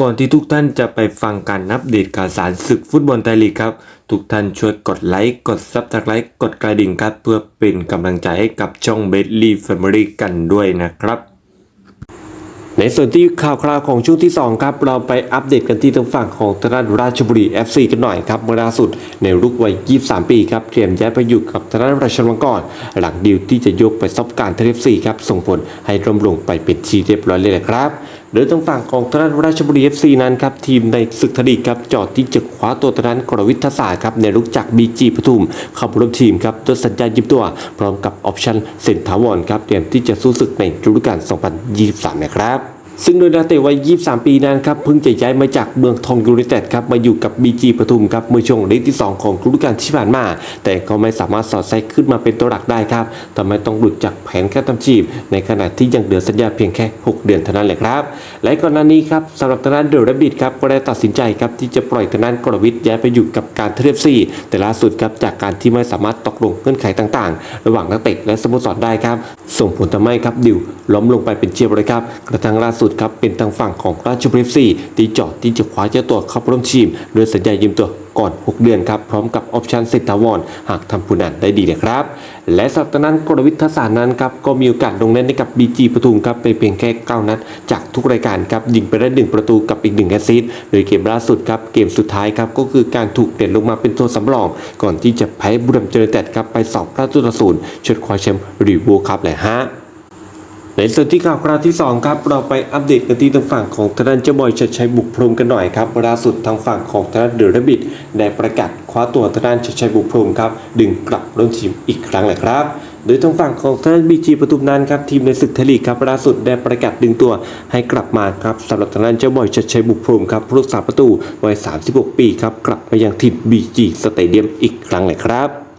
ก่อนที่ทุกท่านจะไปฟังการนับเดตข่าวสารศึกฟุตบอลไทยลีกครับ ทุกท่านช่วยกดไลค์ กดซับสไครต์กดกระดิ่งครับ เพื่อเป็นกำลังใจให้กับช่องเบสลีแฟมิลี่กันด้วยนะครับ ในส่วนที่ข่าวคราวของช่วงที่ 2 ครับ เราไปอัปเดตกันที่ทางฝั่งของทางด้านราชบุรี FC กันหน่อยครับเมื่อล่าสุดในรุกวัย 23 ปีครับเตรียมย้ายไปอยู่กับทางด้านราชมังกรหลังดีลที่จะยกไปซบการเทเลฟซีครับส่งผลให้ร่มลงไปเป็นทีเรียบร้อยเลยนะครับ โดยทางฝั่งของทางด้านราชบุรีเอฟซีนั้นครับทีมในศึกทลีกครับจอดที่จะคว้าตัวทางด้านกรวิทยาศาสตร์ครับในลุกจากบีจีปทุมเข้าร่วมทีมครับด้วยสัญญายิบตัว พร้อมกับออปชั่นเซ็นทาวอนครับเตรียมที่จะสู้ศึกในฤดูกาล 2023 นะครับ ซึ่งโดยนักเตะวัย 23 ปีนั้นครับเพิ่งจะย้ายมาจากเมืองทองยูไนเต็ดครับมาอยู่กับ BG ปทุมครับเมื่อช่วงฤดูที่ 2 ของฤดูกาลที่ผ่านมา แต่ก็ไม่สามารถสอดแทรกขึ้นมาเป็นตัวหลักได้ครับทำให้ต้องหลุดจากแผนการทำทีมในขณะที่ยังเหลือสัญญาเพียงแค่ 6 เดือนเท่านั้นแหละครับ และก่อนหน้านี้ครับสำหรับทางด้านเดอะแรบบิทครับก็ได้ตัดสินใจครับที่จะปล่อยทางด้านกรวิทย้ายไปอยู่กับการเทเลฟซีแต่ล่าสุดครับจากการที่ไม่สามารถตกลงเงื่อนไขต่าง ๆ ระหว่างนักเตะและสโมสรได้ครับ ส่งผลทำให้ครับดิวล้มลงไปเป็นเชียบเลยครับ กระทั่งล่าสุดครับเป็นทางฝั่งของราชบุรีซีที่เจาะที่จะคว้าเจ้าตัวเข้าร่วมทีมโดยสัญญายืมตัวก่อน 6 เดือนครับ พร้อมกับออปชั่นเซตาวอนหากทำผลงานได้ดีนะครับ และสัปดาห์นั้นกรวิทยาศาสตร์นั้นครับก็มีโอกาสลงเล่นให้กับ BG ปทุมครับไปเพียงแค่ 9 นัด จากทุกรายการครับยิงไปได้ 1 ประตูกับอีก1แอสซิสต์โดยเกมล่าสุดครับเกมสุดท้ายครับก็คือการถูกเด่นลงมาเป็นตัวสำรอง ก่อนที่จะแพ้บุรีรัมย์เจริญแตดครับไป2ประตูต่อศูนย์ชดคว้าแชมป์รีวิวครับเลยฮะ ในส่วนที่ข่าวคราวที่ 2 ครับ เราไปอัปเดตกันที่ทางฝั่งของทางด้านเจ้าบอยชัดชัยบุกพรมกันหน่อยครับล่าสุดทางฝั่งของทางด้านเดอระบิดได้ประกาศคว้าตัวทางด้านชัดชัยบุกพรมครับ ดึงกลับร่วมทีมอีกครั้งเลยครับโดยทางฝั่งของทางด้าบีจีปทุมนันครับทีมในศึกไทยลีกครับล่าสุดได้ประกาศดึงตัวให้กลับมาครับสำหรับทางด้านเจ้าบอยชัดชัยบุกพรมครับผู้รักษาประตูวัย 36 ปีครับกลับมายังทีมบีจีสเตเดียมอีกครั้งเลยครับ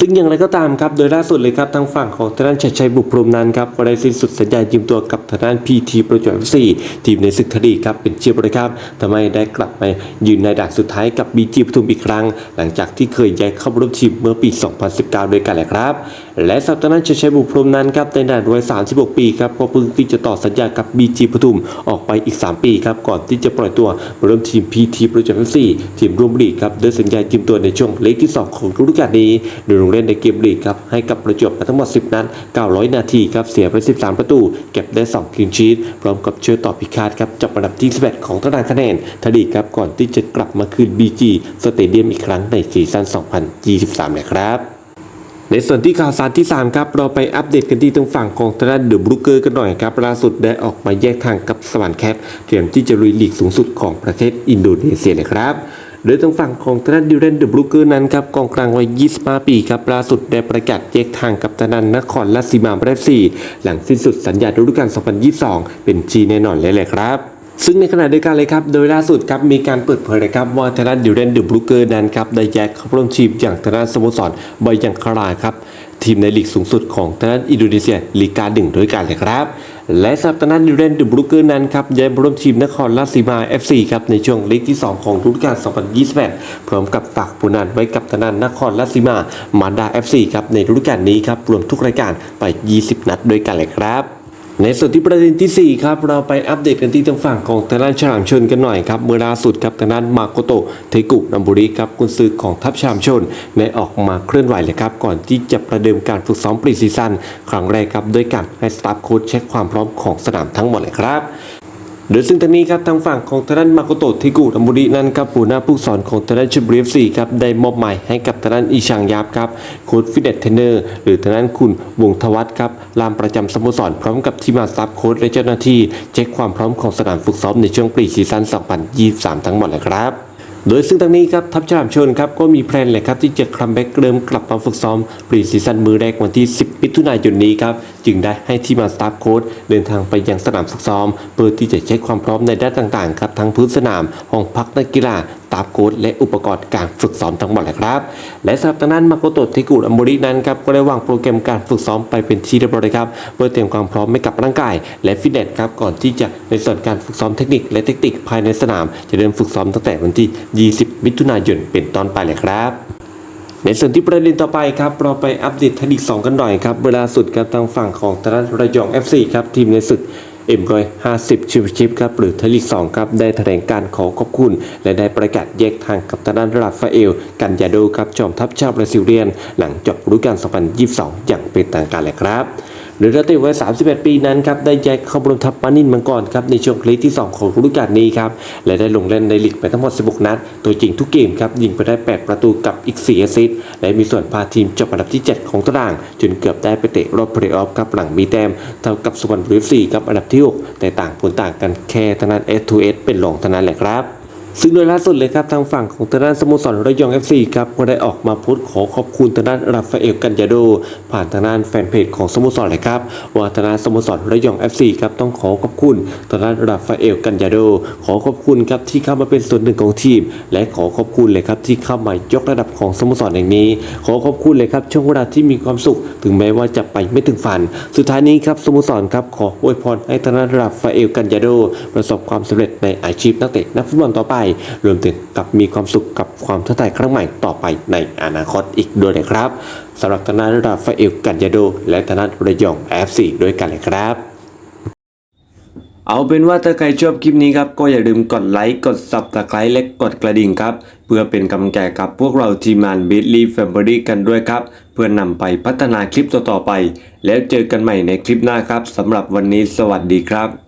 ซึ่งอย่างไรก็ตามครับ โดยล่าสุดเลยครับทางฝั่งของทางด้านชัยชัยบุกพรมนั้นครับก็ได้สิ้นสุดสัญญายืมตัวกับทางด้านพีทีประจวบซีทีมในศึกคดีครับเป็นเชียร์บริครับทำให้ได้กลับมายืนในด่านสุดท้ายกับบีจีปทุมอีกครั้ง หลังจากที่เคยย้ายเข้าร่วมทีมเมื่อปี 2019 ด้วยกันแหละครับ และสัปดาห์นั้นชัยชัยบุกพรมนั้นครับในด่านวัย 36 ปีครับก็เพิ่งที่จะต่อสัญญากับบีจีปทุมออกไปอีก 3 ปีครับก่อนที่จะปล่อยตัวมาร่วมทีมพีทีประจวบซีทีมร่วมลีกครับด้วยสัญญายืมตัวในช่วงเล็กที่สองของฤดูกาลนี้โดยงเล่นในเกมลีกครับให้กับประจวบทั้งหมด 10 นัด 900 นาทีครับเสียไป 13 ประตู เก็บได้ 2 คลีนชีตพร้อมกับเช่วยต่อพิคาดครับจับอันดับที่11ของตารางคะแนนทดีครับก่อนที่จะกลับมาคืน BG สเตเดียมอีกครั้งในซีซั่น 2023 นะครับในส่วนที่ข่าวสารที่ 3 ครับ เราไปอัปเดตกันที่ทางฝั่งของทางด้านเดอะบรูเกอร์กันหน่อยครับ ล่าสุดได้ออกมาแยกทางกับสวรรค์แคทเตรียมที่จะลุยลีกสูงสุดของประเทศอินโดนีเซียเลยครับ โดยทางฝั่งของทางด้านดิวเรนเดอะบรูเกอร์นั้นครับกองกลางวัย 25 ปีครับล่าสุดได้ประกาศแยกทางกับทางด้านนครราชสีมาประเทศซีหลังสิ้นสุดสัญญาฤดูกาล 2022 เป็นจีแน่นอนเลยแหละครับซึ่งในขณะเดียวกันเลยครับ โดยล่าสุดครับมีการเปิดเผยนะครับว่าทางด้านดิวเรนเดอะบรูเกอร์นั้นครับได้แยกเข้าร่วมทีมอย่างทางด้านสโมสรบอยยังคาราครับ ทีมในลีกสูงสุดของทางด้านอินโดนีเซียลีกาหนึ่งด้วยกันเลยครับ และสำหรับทางด้านดิเรนดูบรูเกอร์นั้นครับย้ายมาร่วมทีมนครราชสีมา FC ครับในช่วงลีกที่ 2 ของฤดูกาล 2028พร้อมกับฝากผลงานไว้กับทางด้านนครราชสีมามาดา FC ครับในฤดูกาลนี้ครับรวมทุกรายการไป 20 นัดด้วยกันเลยครับ ในส่วนที่ประเด็นทีสี่ 4 ครับ เราไปอัปเดตกันที่ทางฝั่งของทางด้านฉลามชนกันหน่อยครับ เมื่อล่าสุดครับทางด้านมาโกโตเทกุนัมบุริครับกุนซือของทัพฉลามชนได้ออกมาเคลื่อนไหวเลยครับ ก่อนที่จะประเดิมการฝึกซ้อมปรีซีซั่นครั้งแรกครับด้วยการให้สตาฟโค้ชเช็คความพร้อมของสนามทั้งหมดเลยครับ โดยซึ่งทางนี้ครับทางฝั่งของทางด้านมาโกโตะทิกุนัมบุรินั้นครับหัวหน้าผู้สอนของทางด้านชุบรีฟซีครับได้มอบหมายให้กับทางด้านอีชางยับครับโค้ชฟิตเนสเทรนเนอร์หรือทางด้านคุณวงทวัฒครับลามประจำสโมสรพร้อมกับทีมาสตาฟโค้ชและเจ้าหน้าที่ เช็คความพร้อมของสนามฝึกซ้อมในช่วงปรีซีซั่น2023 ทั้งหมดเลยครับ โดยซึ่งทางนี้ครับทัพฉลามชนครับก็มีแพลนเลยครับที่จะคัมแบ็กเริ่มกลับมาฝึกซ้อมปรีซีซั่นมือแรกวันที่ 10 มิถุนายนนี้ครับจึงได้ให้ทีมงาสตาฟโค้ชเดินทางไปยังสนามฝึกซ้อม เพื่อที่จะเช็คความพร้อมในด้านต่างๆครับทั้งพื้นสนามห้องพักนักกีฬา ตาฟโค้ชและอุปกรณ์การฝึกซ้อมทั้งหมดเลยครับ และสำหรับทางด้านมาโกโตะเทกุอัมโมรินั้นครับก็ได้วางโปรแกรมการฝึกซ้อมไปเป็นที่เรียบร้อยเลยครับเพื่อเตรียมความพร้อมให้กับร่างกาย และฟิตเนสครับก่อนที่จะในส่วนการฝึกซ้อมเทคนิคและเทคนิคภายในสนาม จะเริ่มฝึกซ้อมตั้งแต่วันที่ 20 มิถุนายนเป็นต้นไปเลยครับในส่วนที่ประเด็นต่อไปครับเราไปอัปเดตไทยลีก2 กันหน่อยครับเวลาสุดครับทางฝั่งของทางด้านระยอง FC ครับทีมในศึก M150 ชิปชิปครับหรือทยลีก2ครับได้แถลงการขอขอบคุณ และได้ประกาศแยกทางกับทางด้านราฟาเอล กันยาโดครับจอมทัพชาวบราซิลเรียน หลังจบฤดูกาล2022 อย่างเป็นทางการเลยครับ โดยนักเตะวัย 31 ปีนั้นครับได้ย้ายเข้าร่วมทัพปานินมังกรครับในช่วงลีกที่ 2 ของฤดูกาลนี้ครับและได้ลงเล่นในลีกไปทั้งหมด 16 นัด ตัวจริงทุกเกมครับยิงไปได้ 8 ประตูกับอีก 4 แอสซิสต์และมีส่วนพาทีมจบอันดับที่ 7 ของตาราง จนเกือบได้ไปเตะรอบเพลย์ออฟครับหลังมีแต้มเท่ากับสุวรรณบุรีซีครับอันดับที่ 6 แต่ต่างผลต่างกันแค่ทางด้าน S2S เป็นรองท่านั้นแหละครับ ซึ่งโดยล่าสุดเลยครับทางฝั่งของทางด้านสโมสรระยอง FC ครับก็ได้ออกมาโพสต์ขอขอบคุณทางด้านราฟาเอลกันยาโด ผ่านทางด้านแฟนเพจของสโมสรเลยครับว่าทางด้านสโมสรระยอง FC ครับต้องขอขอบคุณทางด้านราฟาเอลกันยาโด ขอขอบคุณครับที่เข้ามาเป็นส่วนหนึ่งของทีม และขอขอบคุณเลยครับที่เข้ามายกระดับของสโมสรแห่งนี้ ขอขอบคุณเลยครับช่วงเวลาที่มีความสุข ถึงแม้ว่าจะไปไม่ถึงฝัน สุดท้ายนี้ครับสโมสรครับขออวยพรให้ทางด้านราฟาเอลกันยาโด ประสบความสำเร็จในอาชีพนักเตะนักฟุตบอลต่อไปรวมถึงกับมีความสุขกับความท้าทายครั้งใหม่ต่อไปในอนาคตอีกด้วยนะครับสำหรับทางด้าราฟาเอลกันยาโด และทางด้าระยอง FC ด้วยกันเลยครับเอาเป็นว่าถ้าใครชอบคลิปนี้ครับ ก็อย่าลืมกดไลค์กด Subscribe และกดกระดิ่งครับ เพื่อเป็นกำลังใจกับพวกเราทีมงาน b i t l y Family กันด้วยครับ เพื่อนำไปพัฒนาคลิปต่อๆไป แล้วเจอกันใหม่ในคลิปหน้าครับสำหรับวันนี้สวัสดีครับ